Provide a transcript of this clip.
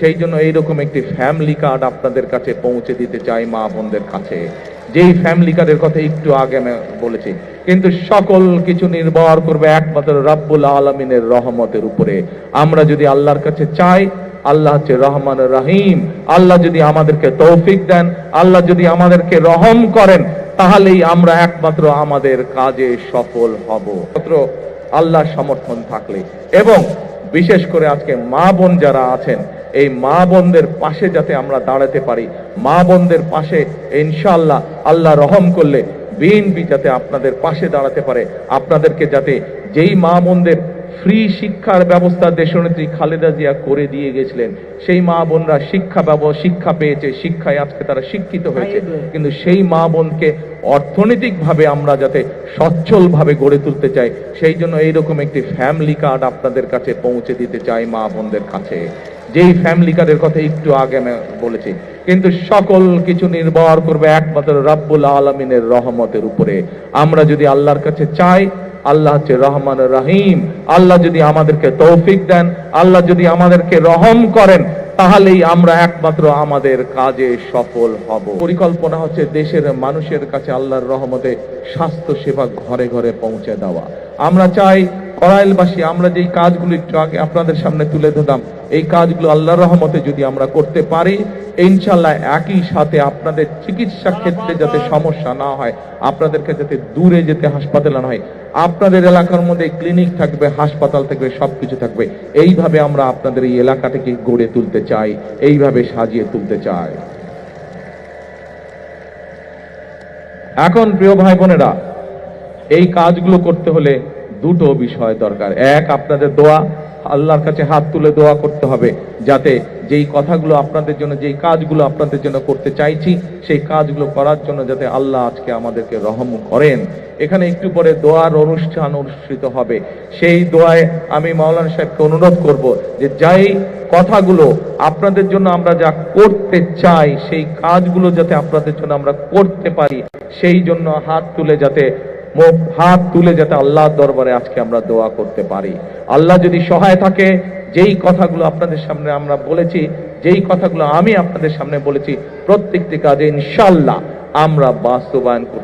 সেই জন্য এইরকম একটি ফ্যামিলি কার্ড আপনাদের কাছে পৌঁছে দিতে চাই মা বোনদের কাছে। যেই ফ্যামিলি কার্ডের কথা একটু আগে আমি বলেছি, কিন্তু সকল কিছু নির্ভর করবে একমাত্র রাব্বুল আলমিনের রহমতের উপরে। আমরা যদি আল্লাহর কাছে চাই, আল্লাহ হচ্ছে রহমান রহিম। আল্লাহ যদি আমাদেরকে তৌফিক দেন, আল্লাহ যদি আমাদেরকে রহম করেন, তাহলেই আমরা একমাত্র আমাদের কাজে সফল হব। মাত্র আল্লাহর সমর্থন থাকলে। এবং বিশেষ করে আজকে মা বোন যারা আছেন এই মা বোনদের পাশে যাতে আমরা দাঁড়াতে পারি। মা বোনদের পাশে ইনশাআল্লাহ আল্লাহ রহম করলে বিএনপি যাতে আপনাদের পাশে দাঁড়াতে পারে। আপনাদেরকে যাতে যেই মা বোনদের ফ্রি শিক্ষার ব্যবস্থা দেশনেত্রী খালেদা জিয়া করে দিয়ে গেছিলেন সেই মা বোনরা শিক্ষা ব্যব শিক্ষা পেয়েছে শিক্ষায় আজকে তারা শিক্ষিত হয়েছে। কিন্তু সেই মা বোনকে অর্থনৈতিকভাবে আমরা যাতে সচ্ছলভাবে গড়ে তুলতে চাই সেই জন্য এইরকম একটি ফ্যামিলি কার্ড আপনাদের কাছে পৌঁছে দিতে চাই মা বোনদের কাছে। যেই ফ্যামিলি কার্ডের কথা একটু আগে আমি বলেছি, কিন্তু সকল কিছু নির্ভর করবে একমাত্র রাব্বুল আলমিনের রহমতের উপরে। আমরা যদি আল্লাহর কাছে চাই, আল্লাহ হচ্ছে রহমান রহিম। আল্লাহ যদি আমাদেরকে তৌফিক দেন, আল্লাহ যদি আমাদেরকে রহম করেন, তাহলেই আমরা একমাত্র আমাদের কাজে সফল হব। পরিকল্পনা হচ্ছে দেশের মানুষের কাছে আল্লাহর রহমতে স্বাস্থ্য সেবা ঘরে ঘরে পৌঁছে দেওয়া। আমরা চাই করাইলবাসী, আমরা যেই কাজগুলো একটু আগে আপনাদের সামনে তুলে ধরলাম, এই কাজগুলো আল্লাহর রহমতে যদি আমরা করতে পারি ইনশাল্লাহ একই সাথে আপনাদের চিকিৎসা ক্ষেত্রে যাতে সমস্যা না হয়, আপনাদেরকে যাতে দূরে যেতে হাসপাতালে না হয়, আপনাদের এলাকার মধ্যে ক্লিনিক থাকবে, হাসপাতাল থাকবে, সবকিছু থাকবে, এইভাবে আমরা আপনাদের এই এলাকাটাকে গড়ে তুলতে চাই, এইভাবে সাজিয়ে তুলতে চাই। এখন প্রিয় ভাই বোনেরা, এই কাজগুলো করতে হলে দুটো বিষয় দরকার। এক, আপনাদের দোয়া, আল্লাহর কাছে হাত তুলে দোয়া করতে হবে, যাতে যেই কথাগুলো আপনাদের জন্য, যেই কাজগুলো আপনাদের জন্য করতে চাইছি, সেই কাজগুলো করার জন্য যাতে আল্লাহ আজকে আমাদেরকে রহম করেন। এখানে একটু পরে দোয়ার অনুষ্ঠান অনুষ্ঠিত হবে। সেই দোয়ায় আমি মাওলানা সাহেবকে অনুরোধ করব যে যাই কথাগুলো আপনাদের জন্য আমরা যা করতে চাই, সেই কাজগুলো যাতে আপনাদের জন্য আমরা করতে পারি, সেই জন্য হাত তুলে যাতে মুখ, হাত তুলে যাতে আল্লাহর দরবারে আজকে আমরা দোয়া করতে পারি। আল্লাহ যদি সহায় থাকে, যেই কথাগুলো আপনাদের সামনে আমরা বলেছি, যেই কথাগুলো আমি আপনাদের সামনে বলেছি, প্রত্যেকটি কাজে ইনশাল্লাহ আমরা বাস্তবায়ন করতে